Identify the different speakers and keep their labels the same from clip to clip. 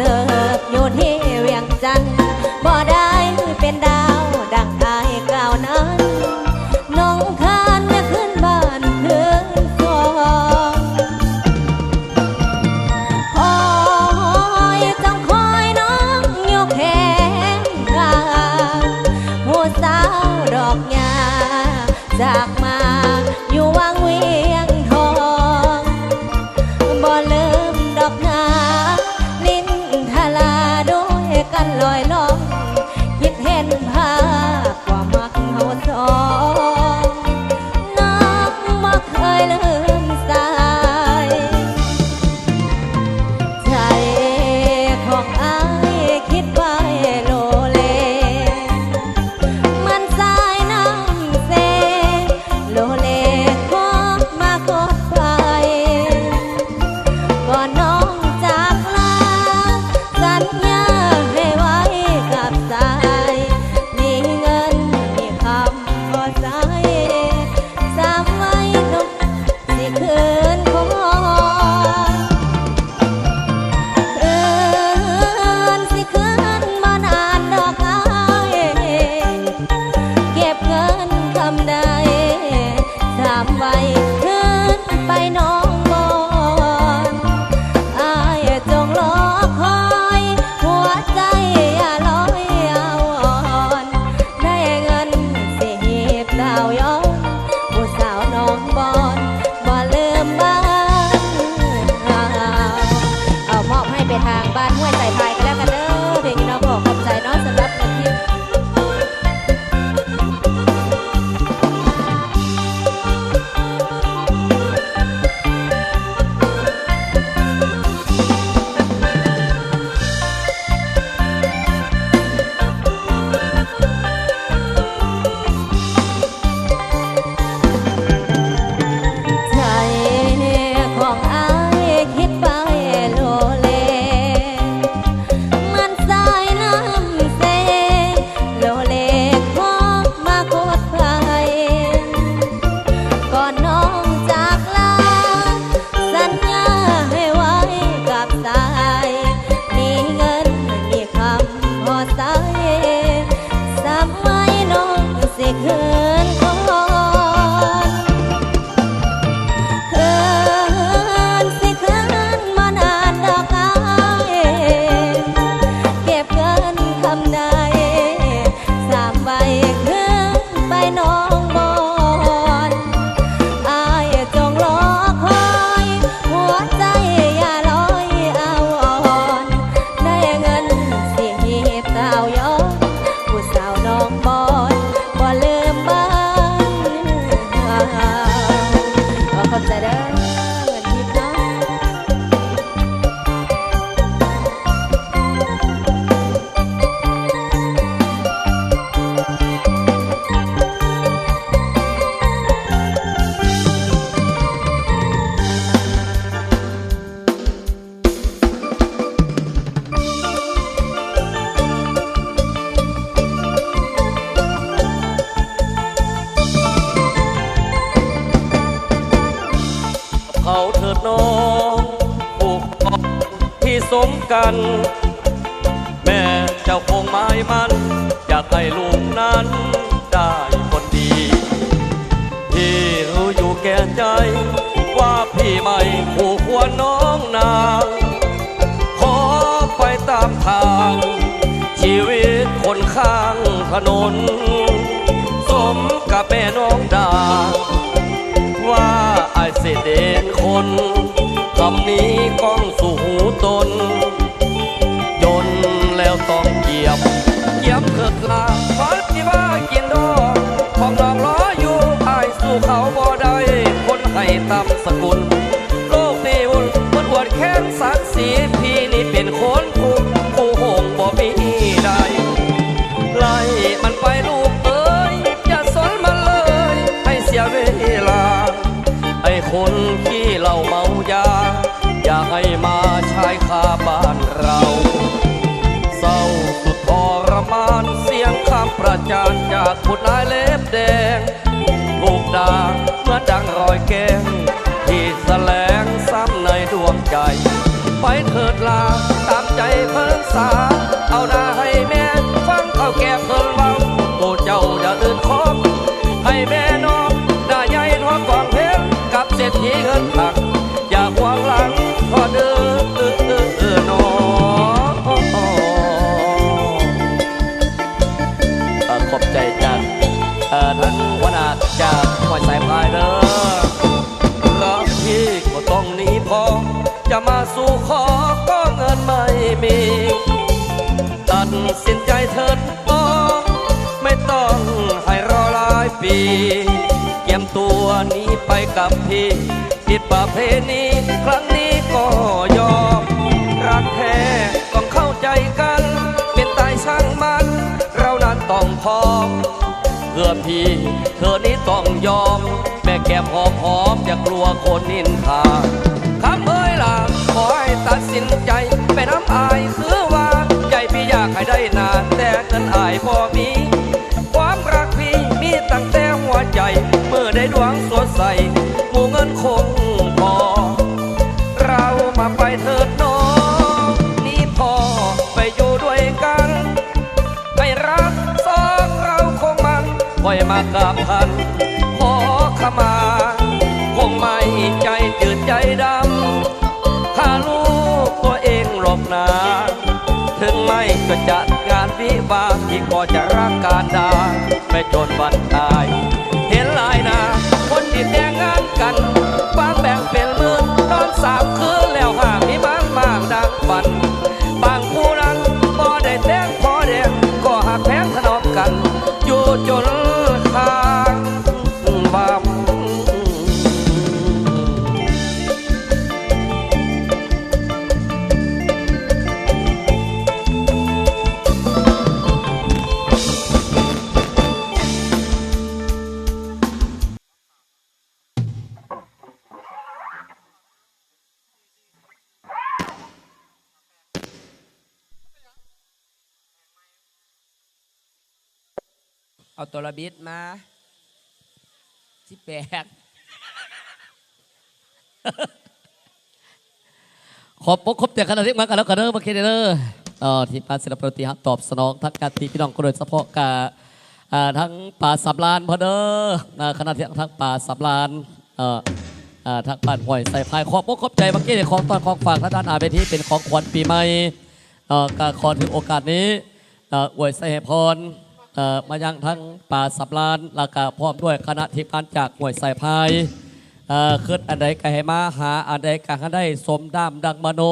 Speaker 1: เสิร์ฟอยู่ที่เวียงจันทร์บ่ได้เป็นดาวดังอายกล่าวนั้นน้องคานแะขึ้นบ้านเพื่อนฟองคอยจ้องคอยน้องยกแขนข้างหัวสาวดอกหญ้าจา
Speaker 2: ก ก่ กัน แม่เจ้าคงหมายมันอยากให้ลูกนั้นได้คนดีที่รู้อยู่แก่ใจ ว่าพี่ไม่คู่ควรน้องนางขอไปตามทาง ชีวิตคนข้างถนน สมกับแม่น้องดา ว่าไอเสด่นคนคำนี้ก้องสู่ แค้นสักสีพี่นี่เป็นคนผู้ผู้หงบ่มีใดไล่มันไปลูกเอ้ยอย่าสนมันเลยให้เสียเวลาไอ้คนขี้เหล้าเมายา อย่าให้มาชายคาบ้านเราเศร้าสุดทรมานเสียงคำประจานจากผู้นายเล็บแดงลูกดาเมื่อดังรอยแก้า เอาหน้าให้แม่ฟังเอาแก่เพิ่นเว้าโปรดเจ้าอย่าตื่นคอบให้แม่นองหน้าใหญ่ทองกองเพชรกับเศรษฐีเงินผัก อย่าหวงหลังพอเด้อน้องขอบใจจากท่านวนาจากอยสายพเด้อรักพี่ก็ต้องหนีพอจะมาสู่ขอ มี ตัดสินใจเถิดน้องไม่ต้องให้รอหลายปี เกียมตัวหนี้ไปกับพี่ผิดประเพณีครั้งนี้ก็ยอม รักแท้ต้องเข้าใจกัน เป็นตายช่างมัน เรานั้นต้องพร้อมเพื่อพี่เธอนี้ต้องยอม แม่แก้มหอมหอมอย่ากลัวคนนินทา อายคือว่าใจพี่อยากให้ได้นานแต่เงินอายพอมี ความรักพี่มีตั้งแต่หัวใจ เมื่อได้ดวงสดใสหมู่เงินคง จะรักการดาไม่จนวันต เอาตั
Speaker 3: วระบิดมาสิแปลก
Speaker 4: ขอบปกครบแต่ขณะที่มากันแล้วกันเด้อมาเคเด้อเอ่อที่ปาศิลปฏิหักตอบสนองทักการทีพี่น้องก็โดยเฉพาะกาทั้งป่าสับลานพอเด้ออ่าขณะที่ทั้งป่าสับลานเออทั้งป่านห่วยใส่พายขอบปกครบใจเมื่อกี้ในของตอนของฝากท่านด้านอาเวทีเป็นของขวัญปีใหม่ก็ขอถึงโอกาสนี้เอ่ออวยใส่พร มายังทั้งป่าสับลานแล้วก็พร้อมด้วยคณะทีมงานจากหน่วยใส่พายคืดอันใดก็ให้มาหาอันใดก็ให้ได้สมดามดังมโน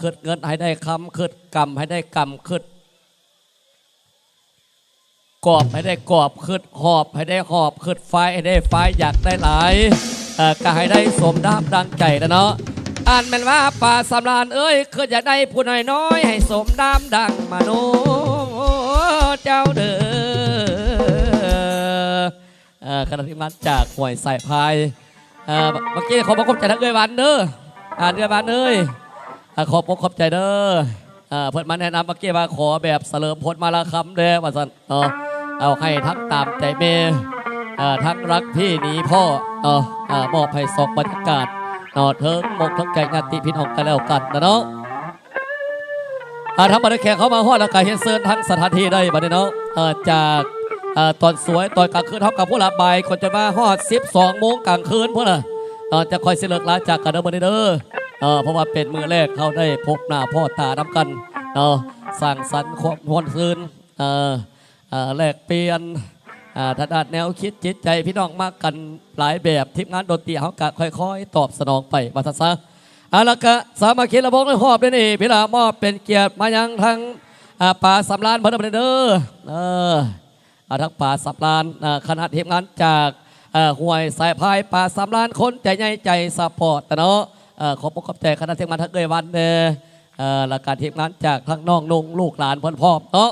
Speaker 4: คืดเงินให้ได้คำคืดกรรมให้ได้กรรมคืดกอบให้ได้กอบคืดหอบให้ได้หอบคืดไฟให้ได้ไฟอยากได้หลายเอ่อก็ให้ได้สมดามดังใจนะเนาะอ่านแมันว่าป่าสำรานเอ้ยคืออยากได้ผู้น้อยน้อยให้สมดามดังมโน เจ้าเด้อคณะทีมงานจากห่วยสายพายเมื่อกี้ขอบอกขอบใจทั้งเอ้ยวันเด้ออ่านเอ้ยวันเอ้ยอ่าขอบอกขอบใจเด้อเพิ่นมาแนะนำเมื่อกี้ว่าขอแบบเสลิมพลมาละคำเด้อว่าซั่นเนเอาให้ทั้งตามใจเมย์ทั้งรักพี่หนีพ่อเนาะอ่ามอบให้สองบรรยากาศนาะเถิงมกทั้งใจงานติพี่น้องกันแล้วกันนะเนาะ อาทำบัตรแขกเข้ามาฮอดแล้วก็เห็นเซิร์นทั้งสถานที่ได้บัดนี้เนาะเอ่อจากเอ่อตอนสวยตอนกลางคืนเท่ากับผู้ละบายคนจะมาฮอด12โมงกลางคืนพวกน่ะเอ่อจะคอยเสลิกลาจากกันเด้อบัดนี้เด้อเอ่อเพราะว่าเป็นมือแรกเขาได้พบหน้าพ่อตาน้ำกันเนาะสร้างสรรค์ความฮวนซืนเอ่อเอ่อแลกเปลี่ยนอ่าทางด้านแนวคิดจิตใจพี่น้องมากกันหลายแบบทีมงานดนตรีเขากะค่อยๆ ตอบสนองไปว่าซะ อาละกะสามัคคีระบงในหอบด้วยนี่พี่ลามอบเป็นเกียรติมายังทั้งอ่าป่าสำรานเพิ่นเด้อเออเอาทั้งป่าสำรานอ่าคณะทีมงานจากห่วยสายพายป่าสำรานคนใจใหญ่ใจสปอร์ตเนาะเอ่อขอบคุณใจคณะทีมงานทั้งเกยวันเด้ออ่อและการทีมงานจากทั้งน้องนุ่งลูกหลานเพิ่นพร้อเนาะ